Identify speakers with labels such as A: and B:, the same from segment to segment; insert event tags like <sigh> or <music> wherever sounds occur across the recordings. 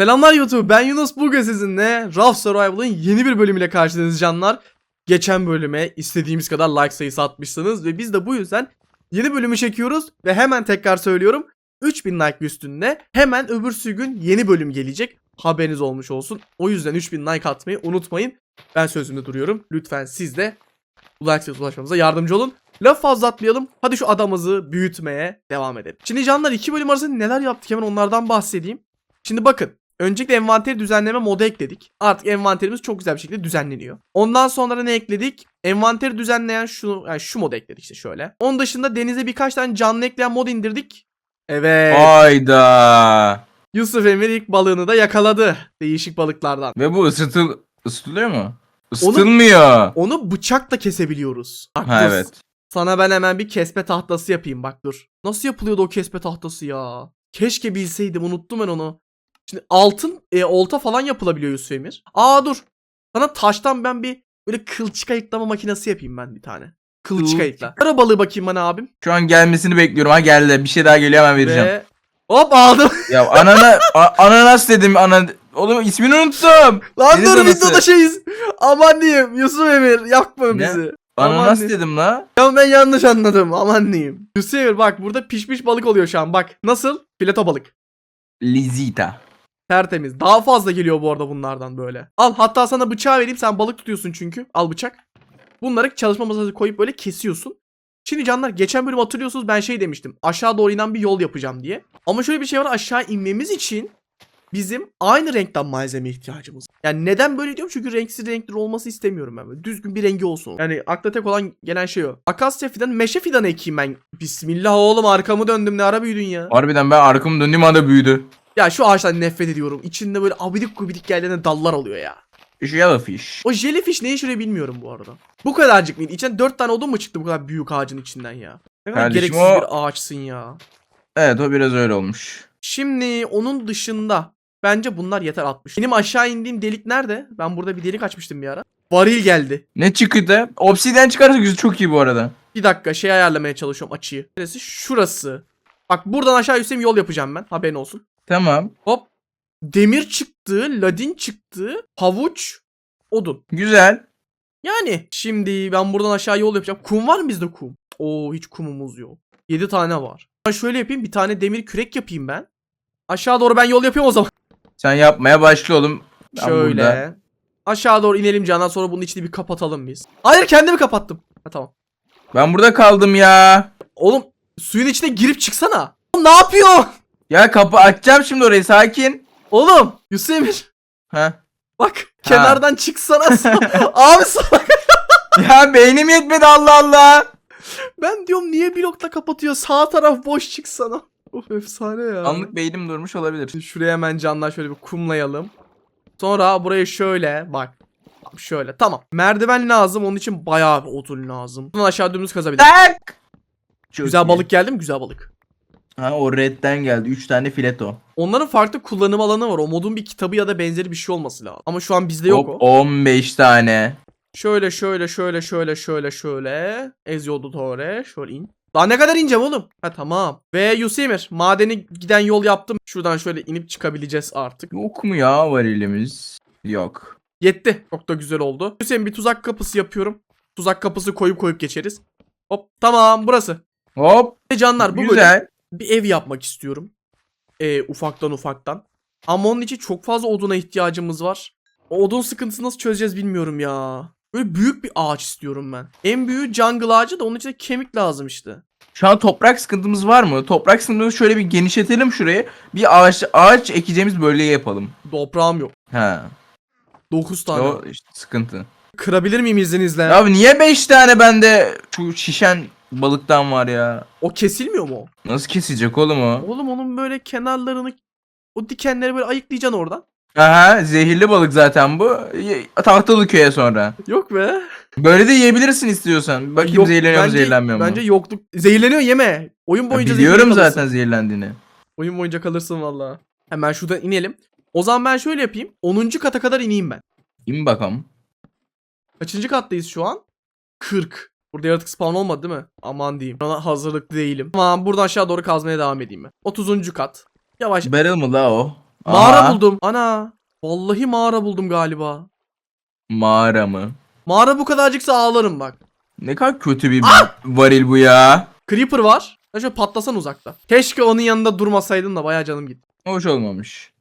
A: Selamlar YouTube ben Yunus bugün sizinle Raft Survival'ın yeni bir bölümüyle karşınızdayız canlar. Geçen bölüme istediğimiz kadar like sayısı atmışsınız ve biz de bu yüzden yeni bölümü çekiyoruz ve hemen tekrar söylüyorum 3000 like üstünde hemen öbürsü gün yeni bölüm gelecek. Haberiniz olmuş olsun. O yüzden 3000 like atmayı unutmayın. Ben sözümde duruyorum. Lütfen siz de bu like sayısı ulaşmamıza yardımcı olun. Laf fazla atmayalım. Hadi şu adamımızı büyütmeye devam edelim. Şimdi canlar iki bölüm arasında neler yaptık hemen onlardan bahsedeyim. Şimdi bakın. Öncelikle envanteri düzenleme modu ekledik. Artık envanterimiz çok güzel bir şekilde düzenleniyor. Ondan sonra ne ekledik? Envanteri düzenleyen şu yani şu modu ekledik işte şöyle. Onun dışında denize birkaç tane canlı ekleyen mod indirdik. Evet.
B: Hayda.
A: Yusuf Emir ilk balığını da yakaladı. Değişik balıklardan.
B: Ve bu ısıtıl ısıtılıyor mu? Isıtılmıyor.
A: Onu bıçakla kesebiliyoruz. Bak
B: Ha evet.
A: Sana ben hemen bir kesme tahtası yapayım bak dur. Nasıl yapılıyordu o kesme tahtası ya? Keşke bilseydim unuttum ben onu. Şimdi altın e, olta falan yapılabiliyor Yusuf Emir. Aa dur. Sana taştan ben bir böyle kılçık ayıklama makinesi yapayım ben bir tane. Kılçık ayıkla. Ara balığı bakayım bana abim.
B: Şu an gelmesini bekliyorum. Ha geldi. Bir şey daha geliyor hemen vereceğim.
A: Ve hop aldım. <laughs>
B: Ya anana a- ananas dedim ana Oğlum ismini unuttum.
A: Lan
B: Deniz
A: dur
B: anası.
A: videoda şeyiz. Aman diyeyim Yusuf Emir yakma
B: Ne?
A: bizi. Aman
B: Ananas
A: diyeyim.
B: dedim la.
A: Ya ben yanlış anladım aman diyeyim. Yusuf Emir bak burada pişmiş balık oluyor şu an bak. Nasıl? Fileto balık.
B: Lizita.
A: Tertemiz. Daha fazla geliyor bu arada bunlardan böyle. Al hatta sana bıçağı vereyim sen balık tutuyorsun çünkü. Al bıçak. Bunları çalışma masasına koyup böyle kesiyorsun. Şimdi canlar geçen bölüm hatırlıyorsunuz ben şey demiştim. Aşağı doğru inen bir yol yapacağım diye. Ama şöyle bir şey var aşağı inmemiz için bizim aynı renkten malzeme ihtiyacımız. Yani neden böyle diyorum? Çünkü renksiz renkli olması istemiyorum ben. Böyle düzgün bir rengi olsun. Yani akla tek olan gelen şey o. Akasya fidanı, meşe fidanı ekeyim ben. Bismillah oğlum arkamı döndüm ne ara büyüdün ya.
B: Harbiden ben arkamı döndüğüm anda büyüdü.
A: Ya şu ağaçtan nefret ediyorum. İçinde böyle abidik gubidik yerlerine dallar oluyor ya.
B: Jellyfish.
A: O jellyfish ne işe bilmiyorum bu arada. Bu kadarcık mıydı? İçinden 4 tane odun mu çıktı bu kadar büyük ağacın içinden ya? Ne kadar
B: Kardeşim
A: gereksiz
B: o-
A: bir ağaçsın ya.
B: Evet o biraz öyle olmuş.
A: Şimdi onun dışında bence bunlar yeter 60. Benim aşağı indiğim delik nerede? Ben burada bir delik açmıştım bir ara. Varil geldi.
B: Ne çıktı? Obsidian çıkarsa güzel çok iyi bu arada.
A: Bir dakika şey ayarlamaya çalışıyorum açıyı. Neresi? Şurası. Bak buradan aşağı yüksem yol yapacağım ben. Haberin olsun.
B: Tamam.
A: Hop. Demir çıktı, ladin çıktı, havuç, odun.
B: Güzel.
A: Yani şimdi ben buradan aşağı yol yapacağım. Kum var mı bizde kum? Oo hiç kumumuz yok. 7 tane var. Ben şöyle yapayım bir tane demir kürek yapayım ben. Aşağı doğru ben yol yapıyorum o zaman.
B: Sen yapmaya başla oğlum. Ben
A: şöyle.
B: burada.
A: Aşağı doğru inelim candan sonra bunun içini bir kapatalım biz. Hayır kendimi kapattım. Ha tamam.
B: Ben burada kaldım ya.
A: Oğlum suyun içine girip çıksana. Oğlum, ne yapıyor?
B: Ya kapı açacağım şimdi orayı sakin.
A: Oğlum Yusuf.
B: Ha.
A: Bak kenardan çıksana. <laughs> Abi salak.
B: Ya beynim yetmedi Allah Allah.
A: Ben diyorum niye blokla kapatıyor? Sağ taraf boş çıksana. Of efsane ya.
B: Anlık beynim durmuş olabilir.
A: Şimdi Şuraya hemen canlar şöyle bir kumlayalım. Sonra buraya şöyle bak. Şöyle tamam. Merdiven lazım onun için bayağı bir odun lazım. Bundan aşağı dümdüz.
B: Tak. Çok
A: Güzel
B: iyi.
A: balık geldi mi? Güzel balık.
B: Ha o redden geldi. 3 tane fileto.
A: Onların farklı kullanım alanı var. O modun bir kitabı ya da benzeri bir şey olması lazım. Ama şu an bizde yok
B: Hop,
A: o.
B: 15 tane.
A: Şöyle şöyle şöyle şöyle şöyle şöyle. Ezyodotore. Şöyle in. Daha ne kadar ineceğim oğlum? Ha tamam. Ve Yusimir madeni giden yol yaptım. Şuradan şöyle inip çıkabileceğiz artık.
B: Yok mu ya varilimiz? Yok.
A: Yetti. Çok da güzel oldu. Hüseyin bir tuzak kapısı yapıyorum. Tuzak kapısı koyup koyup geçeriz. Hop tamam burası.
B: Hop.
A: Canlar bu bölüm
B: güzel.
A: Bir ev yapmak istiyorum. Ee, ufaktan ufaktan. Ama onun için çok fazla oduna ihtiyacımız var. O odun sıkıntısını nasıl çözeceğiz bilmiyorum ya. Böyle büyük bir ağaç istiyorum ben. En büyüğü jungle ağacı da onun için de kemik lazım işte.
B: Şu an toprak sıkıntımız var mı? Toprak sıkıntımızı şöyle bir genişletelim şurayı. Bir ağaç ağaç ekeceğimiz bölgeyi yapalım.
A: Toprağım yok.
B: Ha.
A: 9 tane.
B: O işte sıkıntı.
A: Kırabilir miyim izninizle?
B: Ya niye 5 tane bende şu şişen balıktan var ya?
A: O kesilmiyor mu?
B: Nasıl kesecek oğlum o?
A: Oğlum onun böyle kenarlarını o dikenleri böyle ayıklayacaksın oradan.
B: Aha zehirli balık zaten bu. Ye- Tahtalı köye sonra.
A: Yok be.
B: Böyle de yiyebilirsin istiyorsan. Bakayım
A: Yok,
B: zehirleniyor mu
A: bence-
B: zehirlenmiyor mu?
A: Bence yokluk. Zehirleniyor yeme. Oyun
B: Ya
A: boyunca
B: biliyorum
A: kalırsın.
B: zaten zehirlendiğini.
A: Oyun boyunca kalırsın valla. Hemen şuradan inelim. O zaman ben şöyle yapayım. 10. kata kadar ineyim ben.
B: İn bakalım.
A: Kaçıncı kattayız şu an? 40. Burada yaratık spawn olmadı değil mi? Aman diyeyim. Bana hazırlıklı değilim. Tamam buradan aşağı doğru kazmaya devam edeyim ben. 30. kat. Yavaş.
B: Barrel mı la o?
A: Mağara
B: Aha,
A: buldum. Ana. Vallahi mağara buldum galiba.
B: Mağara mı?
A: Mağara bu kadarcıksa ağlarım bak.
B: Ne kadar kötü bir varil bu ya.
A: Creeper var. Ya şöyle patlasan uzakta. Keşke onun yanında durmasaydın da bayağı canım gitti.
B: Hoş olmamış.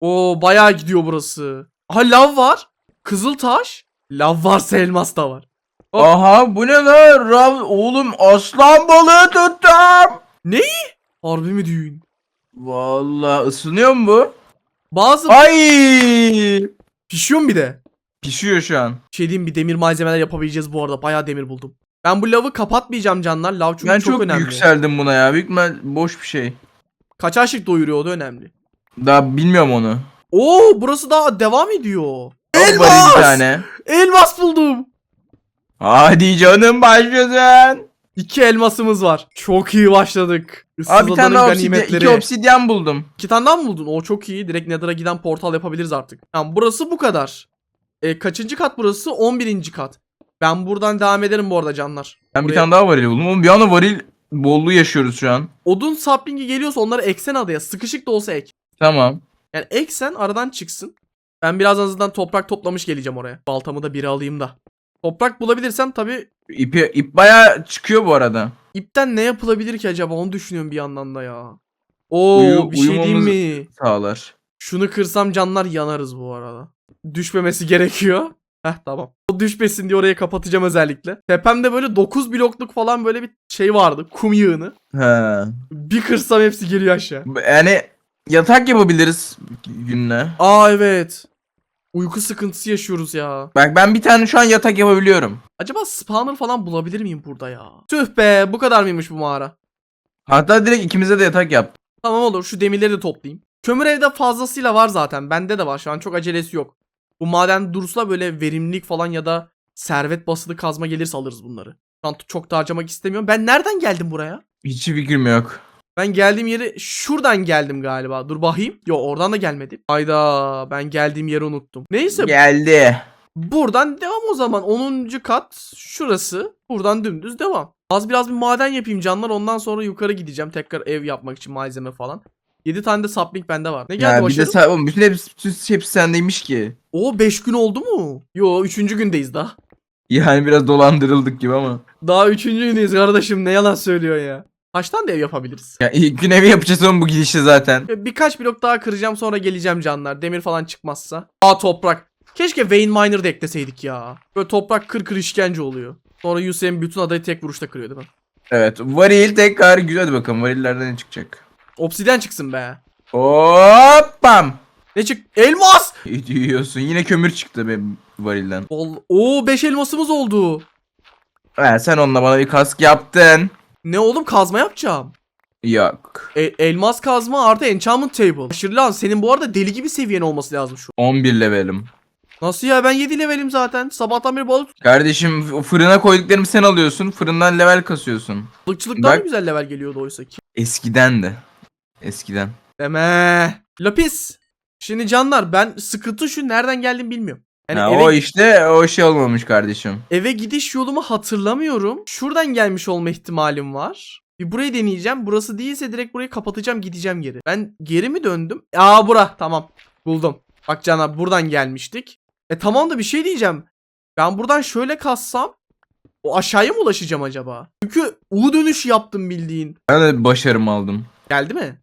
A: Oo bayağı gidiyor burası. Aha lav var. Kızıl taş. Lav varsa elmas da var. Hop.
B: Aha bu ne lan? Rav oğlum aslan balığı tuttum.
A: Harbi mi düğün?
B: Vallahi ısınıyor mu bu?
A: Bazı
B: Ay!
A: pişiyor mu bir de?
B: Pişiyor şu an.
A: Şey diyeyim bir demir malzemeler yapabileceğiz bu arada. Bayağı demir buldum. Ben bu lavı kapatmayacağım canlar. Lav çünkü
B: ben
A: çok,
B: çok,
A: önemli.
B: yükseldim buna ya. Büyük ihtimal boş bir şey.
A: Kaç aşık doyuruyor o da önemli.
B: Daha bilmiyorum onu.
A: Oo burası daha devam ediyor.
B: Al varil
A: Elmas!
B: bir tane.
A: Elmas buldum.
B: Hadi canım başlasın.
A: İki elmasımız var. Çok iyi başladık. Issız
B: Abi bir tane daha obsidyen, iki obsidyen buldum.
A: İki tane daha mı buldun? O çok iyi. Direkt Nether'a giden portal yapabiliriz artık. Tamam burası bu kadar. E, kaçıncı kat burası? 11. kat. Ben buradan devam ederim bu arada canlar.
B: Ben bir
A: Buraya-
B: tane daha varil buldum. Oğlum bir anda varil bolluğu yaşıyoruz şu an.
A: Odun sapling'i geliyorsa onları eksen adaya. Sıkışık da olsa ek.
B: Tamam.
A: Yani eksen aradan çıksın. Ben biraz azından toprak toplamış geleceğim oraya. Baltamı da biri alayım da. Toprak bulabilirsem tabi
B: İpi, ip bayağı çıkıyor bu arada.
A: ipten ne yapılabilir ki acaba onu düşünüyorum bir yandan da ya. Oo
B: Uyu-
A: bir şey diyeyim mi?
B: Sağlar.
A: Şunu kırsam canlar yanarız bu arada. Düşmemesi <laughs> gerekiyor. Heh tamam. O düşmesin diye orayı kapatacağım özellikle. Tepemde böyle 9 blokluk falan böyle bir şey vardı. Kum yığını.
B: He.
A: Bir kırsam hepsi geliyor aşağı.
B: Yani yatak yapabiliriz gününe.
A: Aa evet. Uyku sıkıntısı yaşıyoruz ya.
B: Bak ben bir tane şu an yatak yapabiliyorum.
A: Acaba spawner falan bulabilir miyim burada ya? Tüh be bu kadar mıymış bu mağara?
B: Hatta direkt ikimize de yatak yap.
A: Tamam olur şu demirleri de toplayayım. Kömür evde fazlasıyla var zaten. Bende de var şu an çok acelesi yok. Bu maden dursa böyle verimlilik falan ya da servet basılı kazma gelirse alırız bunları. Şu an çok da harcamak istemiyorum. Ben nereden geldim buraya?
B: Hiç fikrim yok.
A: Ben geldiğim yeri şuradan geldim galiba. Dur bakayım. Yo oradan da gelmedim. Hayda ben geldiğim yeri unuttum. Neyse
B: Geldi.
A: buradan devam o zaman. 10. kat şurası. Buradan dümdüz devam. Az biraz bir maden yapayım canlar. Ondan sonra yukarı gideceğim. Tekrar ev yapmak için malzeme falan. 7 tane de sapling bende var. Ne geldi
B: Ya bir de
A: başarım?
B: oğlum bütün hepsi, hepsi sendeymiş ki.
A: O 5 gün oldu mu? Yo 3. gündeyiz daha.
B: Yani biraz dolandırıldık gibi ama.
A: Daha 3. gündeyiz kardeşim ne yalan söylüyor ya. Kaç tane de ev yapabiliriz?
B: Ya ilk gün evi yapacağız oğlum bu gidişle zaten.
A: Birkaç blok daha kıracağım sonra geleceğim canlar. Demir falan çıkmazsa. Aa toprak. Keşke Vein Miner de ekleseydik ya. Böyle toprak kır kır işkence oluyor. Sonra Yusuf'un bütün adayı tek vuruşta kırıyor değil mi?
B: Evet. Varil tekrar güzel hadi bakalım varillerden ne çıkacak.
A: Obsidyen çıksın be.
B: Hoppam.
A: Ne çık? Elmas!
B: İyi diyorsun. Yine kömür çıktı benim varilden.
A: Vallahi- Oo 5 elmasımız oldu.
B: Ha, sen onunla bana bir kask yaptın.
A: Ne oğlum kazma yapacağım.
B: Yok.
A: E- elmas kazma artı enchantment table. Aşırı lan senin bu arada deli gibi seviyen olması lazım şu.
B: 11 levelim.
A: Nasıl ya ben 7 levelim zaten. Sabahtan beri balık
B: Kardeşim o fırına koyduklarımı sen alıyorsun. Fırından level kasıyorsun.
A: balıkçılıktan
B: Bak-
A: güzel level geliyordu oysa ki.
B: Eskiden de. Eskiden.
A: Deme. Lapis. Şimdi canlar ben sıkıntı şu nereden geldim bilmiyorum. Yani
B: ha,
A: eve,
B: O işte o şey olmamış kardeşim.
A: eve gidiş yolumu hatırlamıyorum. Şuradan gelmiş olma ihtimalim var. Bir burayı deneyeceğim. Burası değilse direkt burayı kapatacağım gideceğim geri. Ben geri mi döndüm? Aa bura tamam. Buldum. Bak canlar buradan gelmiştik. E tamam da bir şey diyeceğim. Ben buradan şöyle kassam o aşağıya mı ulaşacağım acaba? Çünkü U dönüş yaptım bildiğin.
B: Ben de başarım aldım.
A: Geldi mi?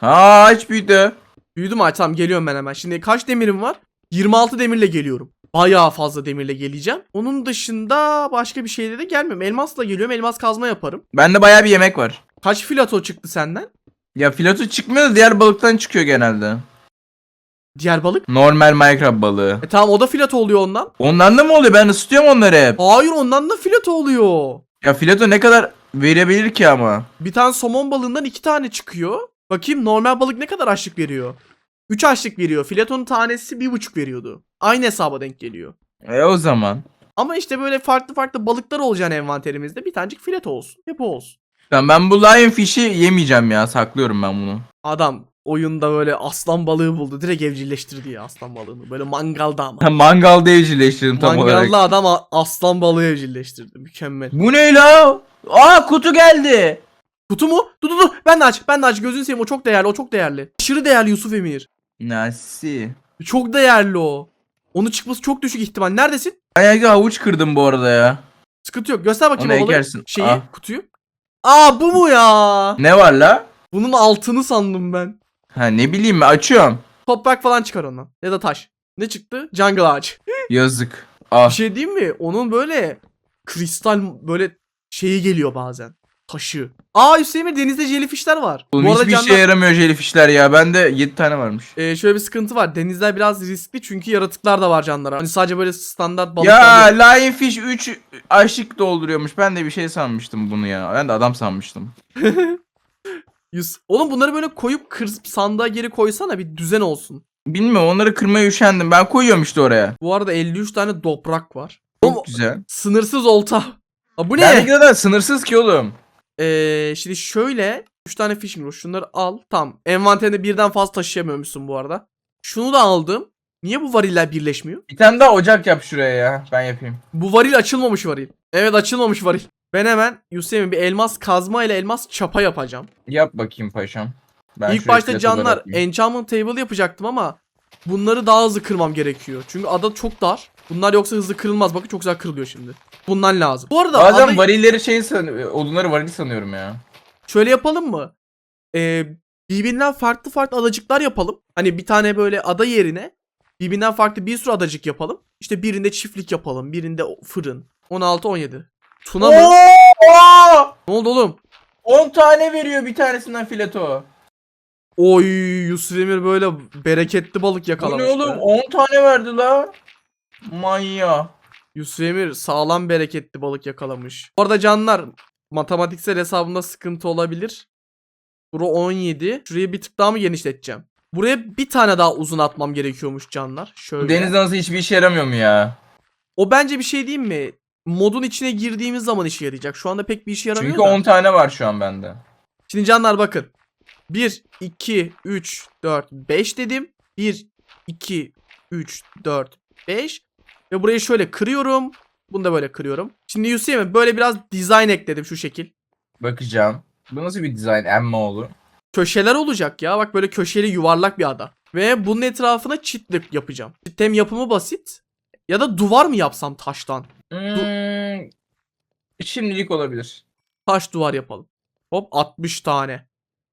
B: Ha aç büyüdü.
A: Büyüdüm ay tamam geliyorum ben hemen. Şimdi kaç demirim var? 26 demirle geliyorum. Bayağı fazla demirle geleceğim. Onun dışında başka bir şeyle de gelmiyorum. Elmasla geliyorum. Elmas kazma yaparım.
B: Bende bayağı bir yemek var.
A: Kaç filato çıktı senden?
B: Ya filoto çıkmıyor da diğer balıktan çıkıyor genelde.
A: Diğer balık.
B: Normal Minecraft balığı.
A: E tamam o da filato oluyor ondan.
B: Ondan da mı oluyor? Ben ısıtıyorum onları hep.
A: Hayır ondan da filato oluyor.
B: Ya filoto ne kadar verebilir ki ama?
A: Bir tane somon balığından iki tane çıkıyor. Bakayım normal balık ne kadar açlık veriyor? 3 açlık veriyor. Filetonun tanesi bir buçuk veriyordu. Aynı hesaba denk geliyor.
B: E o zaman.
A: Ama işte böyle farklı farklı balıklar olacağını envanterimizde bir tanecik fileto olsun. Hep olsun.
B: Tamam ben bu lion fish'i yemeyeceğim ya. Saklıyorum ben bunu.
A: Adam oyunda böyle aslan balığı buldu. Direkt evcilleştirdi ya aslan balığını. Böyle mangalda ama.
B: Mangalda evcilleştirdim tam
A: Mangalda
B: olarak.
A: adam a- aslan balığı evcilleştirdi. Mükemmel.
B: Bu ne la? Aa kutu geldi.
A: Kutu mu? Dur dur dur. Ben de aç. Ben de aç. Gözünü seveyim. O çok değerli. O çok değerli. Aşırı değerli Yusuf Emir.
B: Nasıl?
A: Çok değerli o. Onu çıkması çok düşük ihtimal. Neredesin?
B: Ayakta havuç kırdım bu arada ya.
A: Sıkıntı yok. Göster bakayım
B: Onu
A: ovaları.
B: ekersin.
A: Şeyi,
B: Ah.
A: kutuyu. Aa bu mu ya?
B: Ne var la?
A: Bunun altını sandım ben.
B: Ha ne bileyim ben açıyorum.
A: Toprak falan çıkar ondan. Ya da taş. Ne çıktı? Jungle ağaç.
B: Yazık.
A: Bir
B: Ah.
A: şey diyeyim mi? Onun böyle kristal böyle şeyi geliyor bazen. Taşı. Aa Hüseyin denizde jellyfishler var.
B: Oğlum
A: Bu arada
B: hiçbir
A: canlar,
B: işe yaramıyor jellyfishler ya. Bende 7 tane varmış.
A: e, şöyle bir sıkıntı var. Denizler biraz riskli çünkü yaratıklar da var canlara. Hani sadece böyle standart balıklar
B: Ya
A: yok.
B: Lionfish 3 aşık dolduruyormuş. Ben de bir şey sanmıştım bunu ya. Ben de adam sanmıştım. <laughs>
A: Yüz- Oğlum bunları böyle koyup kırıp sandığa geri koysana bir düzen olsun.
B: Bilmiyorum onları kırmaya üşendim. Ben koyuyorum işte oraya.
A: Bu arada 53 tane toprak var. Oğlum,
B: Çok güzel.
A: sınırsız olta. Aa, bu ne?
B: Bendeki kadar sınırsız ki oğlum.
A: Ee, şimdi şöyle 3 tane fishing rod şunları al. Tamam. Envanterinde birden fazla taşıyamıyormuşsun bu arada. Şunu da aldım. Niye bu variller birleşmiyor?
B: Bir tane daha ocak yap şuraya ya. Ben yapayım.
A: Bu varil açılmamış varil. Evet açılmamış varil. Ben hemen Yusuf'un bir elmas kazma ile elmas çapa yapacağım.
B: Yap bakayım paşam. Ben
A: İlk başta canlar enchantment table yapacaktım ama bunları daha hızlı kırmam gerekiyor. Çünkü ada çok dar. Bunlar yoksa hızlı kırılmaz. Bakın çok güzel kırılıyor şimdi. Bundan lazım. Bu arada
B: Bazen
A: ada-
B: varilleri şey san odunları varil sanıyorum ya.
A: Şöyle yapalım mı? Ee, birbirinden farklı farklı adacıklar yapalım. Hani bir tane böyle ada yerine birbirinden farklı bir sürü adacık yapalım. İşte birinde çiftlik yapalım. Birinde fırın. 16-17. Tuna mı?
B: Oo!
A: Ne oldu oğlum?
B: 10 tane veriyor bir tanesinden fileto.
A: Oy Yusuf Emir böyle bereketli balık
B: Bu
A: yakalamış.
B: ne oğlum?
A: be.
B: 10 tane verdi la. Manya.
A: Yusuf Emir sağlam bereketli balık yakalamış. Bu arada canlar matematiksel hesabında sıkıntı olabilir. Bura 17. Şurayı bir tık daha mı genişleteceğim? Buraya bir tane daha uzun atmam gerekiyormuş canlar. Şöyle.
B: Deniz danası hiçbir işe yaramıyor mu ya?
A: O bence bir şey diyeyim mi? Modun içine girdiğimiz zaman işe yarayacak. Şu anda pek bir işe yaramıyor
B: Çünkü
A: da.
B: 10 tane var şu an bende.
A: Şimdi canlar bakın. 1, 2, 3, 4, 5 dedim. 1, 2, 3, 4, 5. Ve burayı şöyle kırıyorum. Bunu da böyle kırıyorum. Şimdi Yusuf'e böyle biraz dizayn ekledim şu şekil.
B: Bakacağım. Bu nasıl bir dizayn emma olur?
A: Köşeler olacak ya. Bak böyle köşeli yuvarlak bir ada. Ve bunun etrafına çitlik yapacağım. Çitlem yapımı basit. Ya da duvar mı yapsam taştan?
B: Hmm, şimdilik olabilir.
A: Taş duvar yapalım. Hop 60 tane.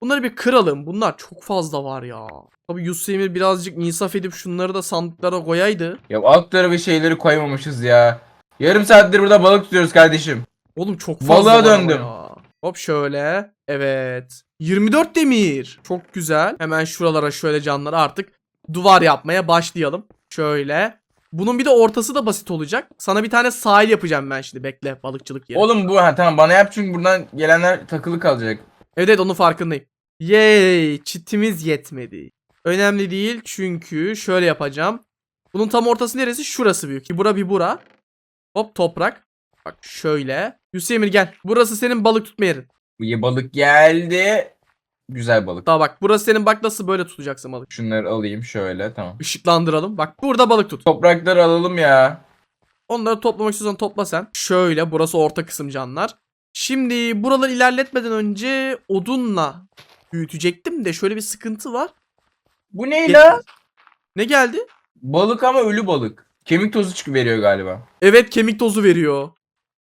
A: Bunları bir kıralım. Bunlar çok fazla var ya. Tabii Yusuf Emir birazcık insaf edip şunları da sandıklara koyaydı.
B: Ya altlara bir şeyleri koymamışız ya. Yarım saattir burada balık tutuyoruz kardeşim.
A: Oğlum çok fazla
B: Balığa
A: var
B: döndüm.
A: ya. Hop şöyle. Evet. 24 demir. Çok güzel. Hemen şuralara şöyle canları artık duvar yapmaya başlayalım. Şöyle. Bunun bir de ortası da basit olacak. Sana bir tane sahil yapacağım ben şimdi. Bekle balıkçılık yeri.
B: Oğlum bu ha tamam bana yap çünkü buradan gelenler takılı kalacak.
A: Evet evet onun farkındayım. Yay çitimiz yetmedi. Önemli değil çünkü şöyle yapacağım. Bunun tam ortası neresi? Şurası büyük. Bir bura bir bura. Hop toprak. Bak şöyle. Yusuf Emir gel. Burası senin balık tutma yerin.
B: Bu balık geldi. Güzel balık.
A: Daha bak burası senin bak nasıl böyle tutacaksın balık.
B: Şunları alayım şöyle tamam.
A: Işıklandıralım. Bak burada balık tut.
B: Toprakları alalım ya.
A: Onları toplamak istiyorsan topla sen. Şöyle burası orta kısım canlar. Şimdi buraları ilerletmeden önce odunla büyütecektim de şöyle bir sıkıntı var.
B: Bu ne la?
A: Ne geldi?
B: Balık ama ölü balık. Kemik tozu çıkı veriyor galiba.
A: Evet kemik tozu veriyor.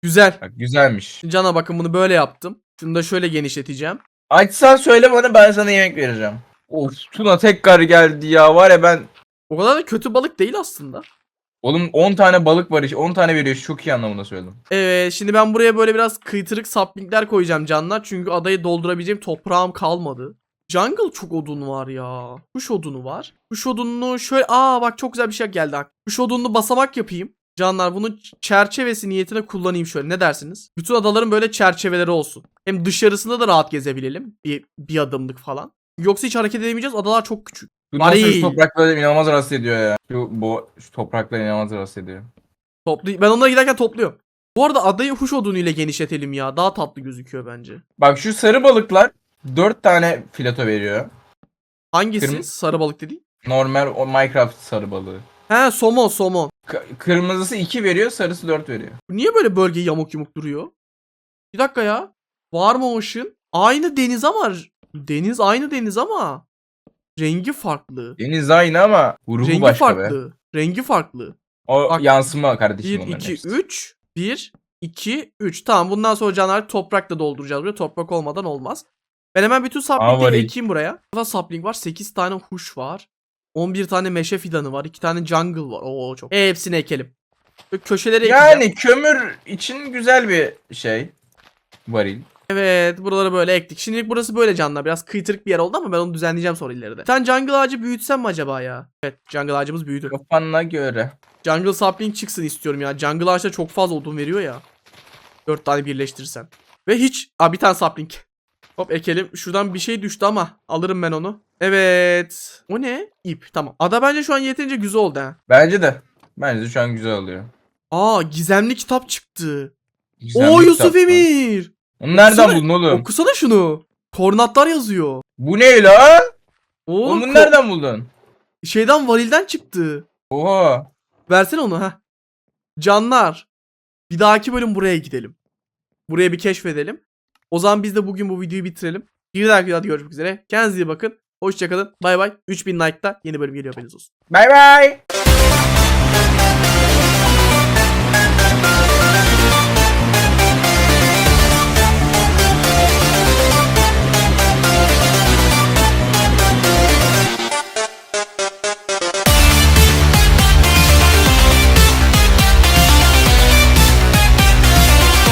A: Güzel.
B: Bak güzelmiş.
A: Cana bakın bunu böyle yaptım. Şunu da şöyle genişleteceğim.
B: Açsan söyle bana ben sana yemek vereceğim. Of Tuna tekrar geldi ya var ya ben
A: O kadar da kötü balık değil aslında.
B: Oğlum 10 tane balık var iş 10 tane veriyor çok iyi anlamında söyledim.
A: Evet şimdi ben buraya böyle biraz kıytırık saplingler koyacağım canlar. Çünkü adayı doldurabileceğim toprağım kalmadı. Jungle çok odun var ya. Kuş odunu var. Kuş odununu şöyle... Aa bak çok güzel bir şey geldi. Kuş odununu basamak yapayım. Canlar bunu çerçevesi niyetine kullanayım şöyle. Ne dersiniz? Bütün adaların böyle çerçeveleri olsun. Hem dışarısında da rahat gezebilelim. Bir, bir adımlık falan. Yoksa hiç hareket edemeyeceğiz. Adalar çok küçük.
B: Bundan sonra şu topraklar inanılmaz rahatsız ediyor ya. Şu, bu, şu topraklar inanılmaz rahatsız ediyor.
A: Toplu ben onları giderken topluyorum. Bu arada adayı kuş odunu ile genişletelim ya. Daha tatlı gözüküyor bence.
B: Bak şu sarı balıklar 4 tane fileto veriyor.
A: Hangisi?
B: Kırm-
A: Sarı balık dediğin?
B: Normal o Minecraft sarı balığı.
A: He somon somon.
B: K- kırmızısı 2 veriyor sarısı 4 veriyor.
A: Bu Niye böyle bölge yamuk yumuk duruyor? Bir dakika ya. Var mı o ışın? Aynı deniz ama deniz aynı deniz ama Rengi farklı.
B: Deniz aynı ama ruhu
A: Rengi
B: başka be.
A: farklı. Rengi farklı.
B: O
A: Bak-
B: yansıma kardeşim
A: 1,
B: onların
A: 2,
B: hepsi.
A: 3. 1, 2, 3. Tamam bundan sonra canlar toprakla dolduracağız buraya. Toprak olmadan olmaz. Ben hemen bütün saplingleri
B: iyi.
A: ekeyim buraya. Burada sapling var. 8 tane huş var. 11 tane meşe fidanı var. 2 tane jungle var. Oo çok. E, hepsini ekelim. Böyle köşelere ekeceğim.
B: Yani kömür için güzel bir şey. Varil.
A: Evet buraları böyle ektik. Şimdilik burası böyle canlar. Biraz kıytırık bir yer oldu ama ben onu düzenleyeceğim sonra ileride. Bir tane jungle ağacı büyütsem mi acaba ya? Evet jungle ağacımız büyüdü.
B: Kafanına göre.
A: Jungle sapling çıksın istiyorum ya. Jungle ağaçta çok fazla odun veriyor ya. 4 tane birleştirirsen. Ve hiç... Aa bir tane sapling. Hop ekelim. Şuradan bir şey düştü ama alırım ben onu. Evet. O ne? İp. Tamam. Ada bence şu an yeterince güzel oldu ha.
B: Bence de. Bence de şu an güzel oluyor.
A: Aa gizemli kitap çıktı.
B: Güzel
A: Oo Yusuf
B: kitap.
A: Emir.
B: Onu nereden
A: Okusana-
B: buldun oğlum?
A: Okusana şunu. Kornatlar yazıyor.
B: Bu ne lan?
A: Oğlum
B: Oğlum bunu nereden buldun?
A: şeyden varilden çıktı.
B: Oha.
A: Versene onu ha. Canlar. Bir dahaki bölüm buraya gidelim. Buraya bir keşfedelim. O zaman biz de bugün bu videoyu bitirelim. Bir dahaki videoda görüşmek üzere. Kendinize iyi bakın. Hoşçakalın. Bay bay. 3000 like'da yeni bölüm geliyor haberiniz olsun.
B: Bay bay.